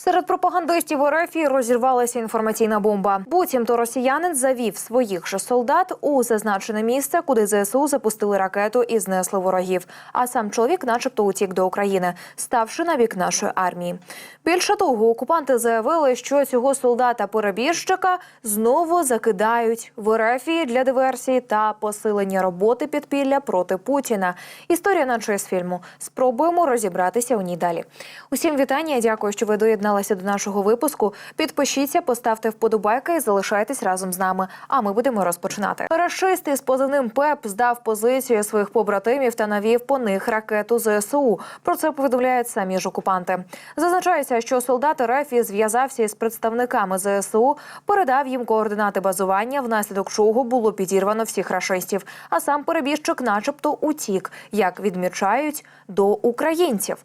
Серед пропагандистів РФ розірвалася інформаційна бомба. Буцімто росіянин завів своїх же солдат у зазначене місце, куди ЗСУ запустили ракету і знесли ворогів. А сам чоловік, начебто, утік до України, ставши на бік нашої армії. Більше того, окупанти заявили, що цього солдата-перебіжчика знову закидають в РФ для диверсії та посилення роботи підпілля проти Путіна. Історія наче з фільму. Спробуємо розібратися у ній далі. Усім вітання. Дякую, що ви доєдналися до нашого випуску. Підпишіться, поставте вподобайки і залишайтесь разом з нами. А ми будемо розпочинати. Рашист із позивним ПЕП здав позицію своїх побратимів та навів по них ракету ЗСУ. Про це повідомляють самі ж окупанти. Зазначається, що солдат РФ зв'язався із представниками ЗСУ, передав їм координати базування, внаслідок чого було підірвано всіх рашистів. А сам перебіжчик, начебто, утік, як відмічають до українців.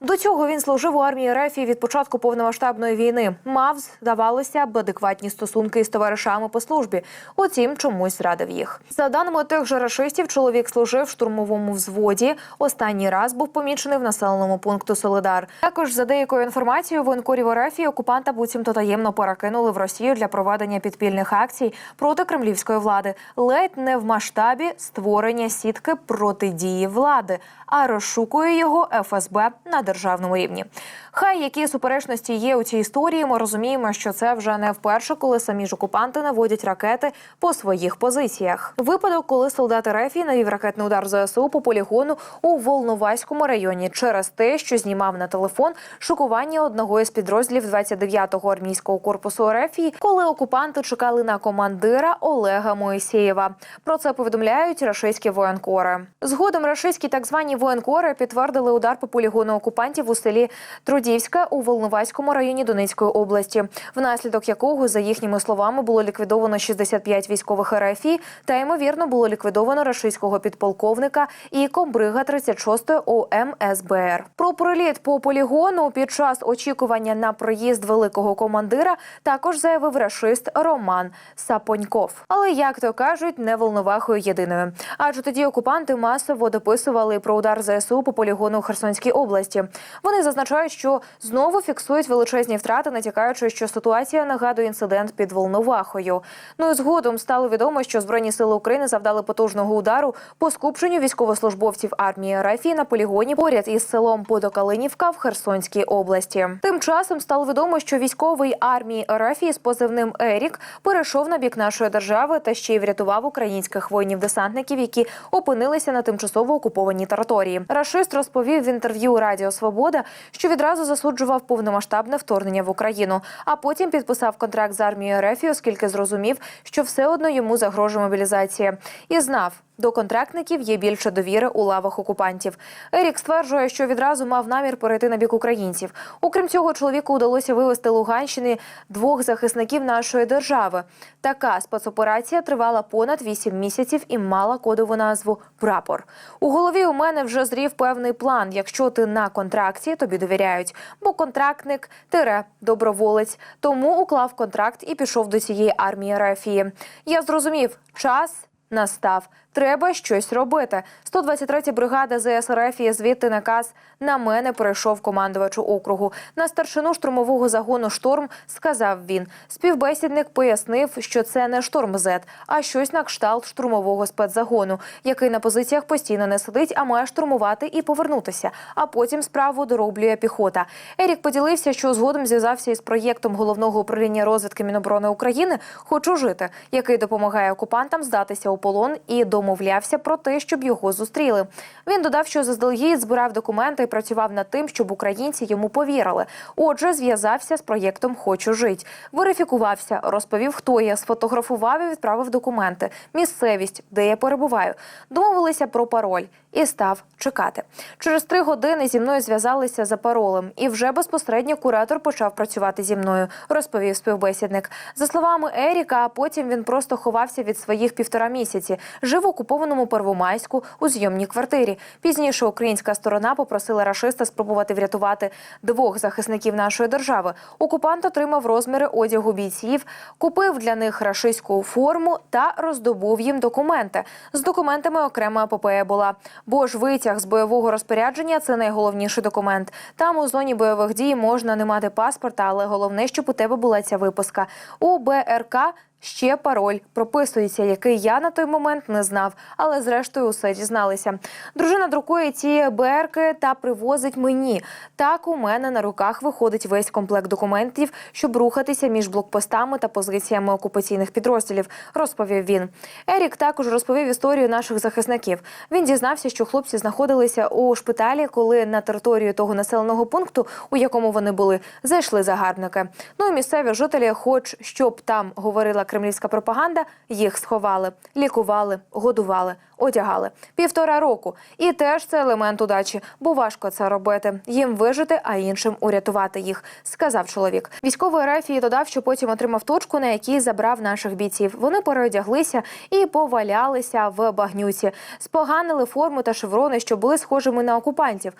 До цього він служив у армії РФ від початку повномасштабної війни. Мав, здавалося б, адекватні стосунки із товаришами по службі. Утім, чомусь зрадив їх. За даними тих же рашистів, чоловік служив в штурмовому взводі. Останній раз був помічений в населеному пункту Солидар. Також за деякою інформацією, воєнкорів РФ окупанта буцімто таємно перекинули в Росію для проведення підпільних акцій проти кремлівської влади, ледь не в масштабі створення сітки протидії влади, а розшукує його ФСБ на державному рівні. Хай які суперечності є у цій історії, ми розуміємо, що це вже не вперше, коли самі ж окупанти наводять ракети по своїх позиціях. Випадок, коли солдат РФ навів ракетний удар ЗСУ по полігону у Волноваському районі через те, що знімав на телефон шокування одного із підрозділів 29-го армійського корпусу РФ, коли окупанти чекали на командира Олега Моїсеєва. Про це повідомляють рашистські воєнкори. Згодом рашистські так звані воєнкори підтвердили удар по полігону окупантів у селі Трудівська у Волноваському районі Донецької області, внаслідок якого, за їхніми словами, було ліквідовано 65 військових РФІ та ймовірно було ліквідовано рашистського підполковника і комбрига 36-ї ОМСБР. Про приліт по полігону під час очікування на приїзд великого командира також заявив рашист Роман Сапоньков. Але як то кажуть, не волновахою єдиною. Адже тоді окупанти масово дописували про удар ЗСУ по полігону у Херсонській області. Вони зазначають, що знову фіксують величезні втрати, натякаючи, що ситуація нагадує інцидент під Волновахою. Ну і згодом стало відомо, що збройні сили України завдали потужного удару по скупченню військовослужбовців армії РФ на полігоні поряд із селом Подокалинівка в Херсонській області. Тим часом стало відомо, що військовий армії РФ з позивним Ерік перейшов на бік нашої держави та ще й врятував українських воїнів-десантників, які опинилися на тимчасово окупованій території. Рашист розповів в інтерв'ю Радіо Свобода, що відразу засуджував повномасштабне вторгнення в Україну, а потім підписав контракт з армією РФ, оскільки зрозумів, що все одно йому загрожує мобілізація, і знав. До контрактників є більше довіри у лавах окупантів. Ерік стверджує, що відразу мав намір перейти на бік українців. Окрім цього, чоловіку вдалося вивести Луганщини двох захисників нашої держави. Така спецоперація тривала понад 8 місяців і мала кодову назву Прапор. У голові у мене вже зрів певний план. Якщо ти на контракті, тобі довіряють, бо контрактник тире доброволець. Тому уклав контракт і пішов до цієї армії Рафії. Я зрозумів, час настав. Треба щось робити. 123 бригада ЗСРФ і звідти наказ на мене перейшов командувачу округу. На старшину штурмового загону шторм сказав він. Співбесідник пояснив, що це не шторм Зет, а щось на кшталт штурмового спецзагону, який на позиціях постійно не сидить, а має штурмувати і повернутися. А потім справу дороблює піхота. Ерік поділився, що згодом зв'язався із проєктом головного управління розвідки Міноборони України Хочу жити, який допомагає окупантам здатися у полон і домовлявся про те, щоб його зустріли. Він додав, що заздалегідь збирав документи і працював над тим, щоб українці йому повірили. Отже, зв'язався з проєктом Хочу жить. Верифікувався, розповів, хто я, сфотографував і відправив документи, місцевість, де я перебуваю. Домовилися про пароль і став чекати. Через три години зі мною зв'язалися за паролем, і вже безпосередньо куратор почав працювати зі мною, розповів співбесідник. За словами Еріка, потім він просто ховався від своїх півтора місяці. Жив окупованому Первомайську у зйомній квартирі. Пізніше українська сторона попросила рашиста спробувати врятувати двох захисників нашої держави. Окупант отримав розміри одягу бійців, купив для них рашистську форму та роздобув їм документи. З документами окрема епопея була. Бо ж витяг з бойового розпорядження це найголовніший документ. Там у зоні бойових дій можна не мати паспорта, але головне, щоб у тебе була ця виписка. У БРК Ще пароль прописується, який я на той момент не знав, але зрештою усе дізналися. Дружина друкує ці берки та привозить мені. Так у мене на руках виходить весь комплект документів, щоб рухатися між блокпостами та позиціями окупаційних підрозділів. Розповів він. Ерік також розповів історію наших захисників. Він дізнався, що хлопці знаходилися у шпиталі, коли на територію того населеного пункту, у якому вони були, зайшли загарбники. Ну і місцеві жителі, хоч щоб там говорила кремлівська пропаганда, їх сховали, лікували, годували, одягали півтора року. І теж це елемент удачі, бо важко це робити. Їм вижити, а іншим урятувати їх, сказав чоловік. Військовий Рафії додав, що потім отримав точку, на якій забрав наших бійців. Вони переодяглися і повалялися в багнюці, споганили форму та шеврони, що були схожими на окупантів.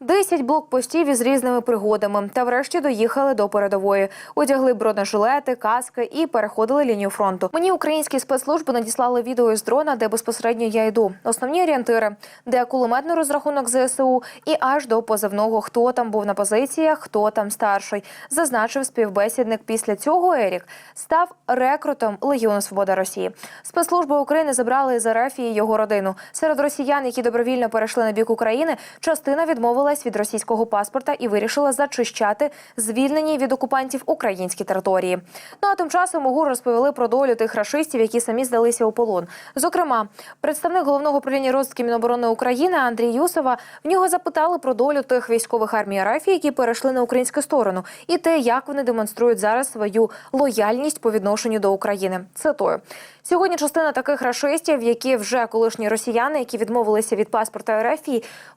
Десять блокпостів із різними пригодами. Та врешті доїхали до передової. Одягли бронежилети, каски і переходили лінію фронту. Мені українські спецслужби надіслали відео із дрона, де безпосередньо я йду. Основні орієнтири, де кулеметний розрахунок ЗСУ, і аж до позивного хто там був на позиціях, хто там старший, зазначив співбесідник. Після цього Ерік став рекрутом Легіону Свобода Росії. Спецслужби України забрали з РФ і його родину. Серед росіян, які добровільно перейшли на бік України, частина відмовилась від російського паспорта і вирішила зачищати звільнені від окупантів українські території. Ну а тим часом УГУР розповіли про долю тих рашистів, які самі здалися у полон. Зокрема, представник головного управління розвідки Міноборони України Андрій Юсова в нього запитали про долю тих військових армій РФ, які перейшли на українську сторону, і те, як вони демонструють зараз свою лояльність по відношенню до України. Цитую. Сьогодні частина таких рашистів, які вже колишні росіяни, які відмовилися від паспорта РФ,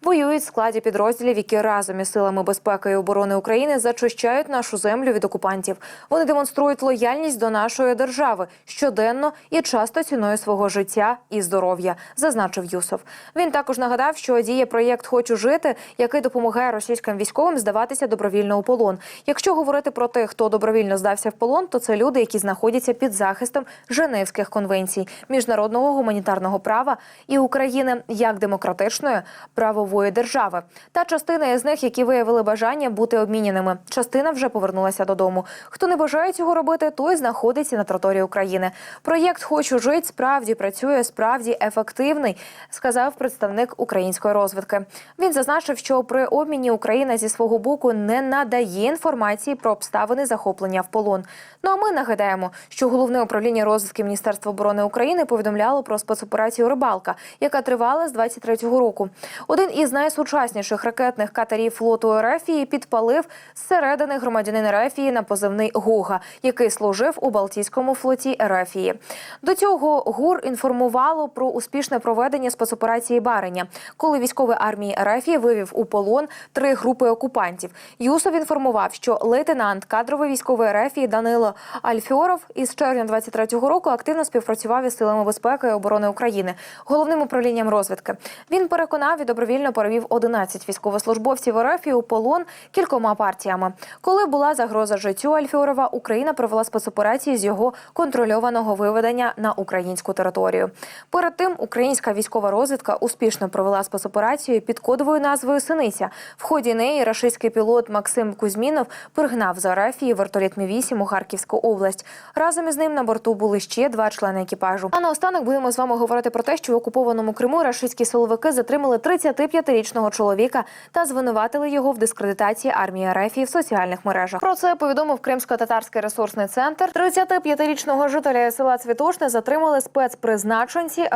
воюють в складі підрозділів, які разом із силами безпеки і оборони України зачищають нашу землю від окупантів. Вони демонструють лояльність до нашої держави щоденно і часто ціною свого життя і здоров'я, зазначив Юсов. Він також нагадав, що діє проєкт Хочу жити, який допомагає російським військовим здаватися добровільно у полон. Якщо говорити про тих, хто добровільно здався в полон, то це люди, які знаходяться під захистом Женевських конвенцій, міжнародного гуманітарного права і України як демократичної правової держави. Та частина із них, які виявили бажання бути обміняними. Частина вже повернулася додому. Хто не бажає цього робити, той знаходиться на території України. Проєкт Хочу жити справді працює, справді ефективний, сказав представник української розвідки. Він зазначив, що при обміні Україна зі свого боку не надає інформації про обставини захоплення в полон. Ну а ми нагадаємо, що головне управління розвідки Міністерства оборони України повідомляло про спецоперацію Рибалка, яка тривала з 23-го року. Один із найсучасніших ракетних катерів флоту Ерефії підпалив зсередини громадянин Ерефії на позивний Гога, який служив у Балтійському флоті Ерефії. До цього ГУР інформувало про успішне проведення спецоперації Бареня, коли військові армії Ерефії вивів у полон три групи окупантів. Юсов інформував, що лейтенант кадровий військової Ерефії Данило Альфьоров із червня 23-го року активно співпрацював із силами безпеки і оборони України, головним управлінням розвідки. Він переконав і добровільно перевів 11 військовослужбовців РФ у полон кількома партіями. Коли була загроза життю Альфьорова, Україна провела спецоперації з його контрольованого виведення на українську територію. Перед тим українська військова розвідка успішно провела спецоперацію під кодовою назвою Синиця. В ході неї рашистський пілот Максим Кузьмінов пригнав з Арафії вертоліт Мі-8 у Харківську область. Разом із ним на борту були ще два члени екіпажу. А наостанок будемо з вами говорити про те, що в окупованому Криму рашистські силовики затримали 35-річного чоловіка та звинуватили його в дискредитації армії Арефії в соціальних мережах. Про це повідомив Кримсько-татарський ресурсний центр. 35-річного жителя села Цвітошне затримали спецпризначенці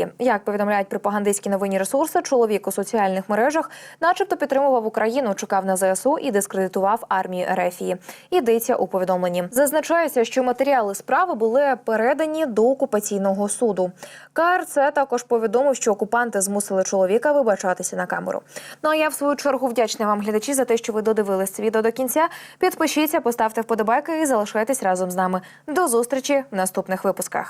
Арефії. Як повідомляють пропагандистські новинні ресурси, чоловік у соціальних мережах, начебто, підтримував Україну, чекав на ЗСУ і дискредитував армію Ерефії. Йдеться у повідомленні. Зазначається, що матеріали справи були передані до окупаційного суду. КРЦ також повідомив, що окупанти змусили чоловіка вибачатися на камеру. Ну а я в свою чергу вдячна вам, глядачі, за те, що ви додивились це відео до кінця. Підпишіться, поставте вподобайки і залишайтесь разом з нами. До зустрічі в наступних випусках.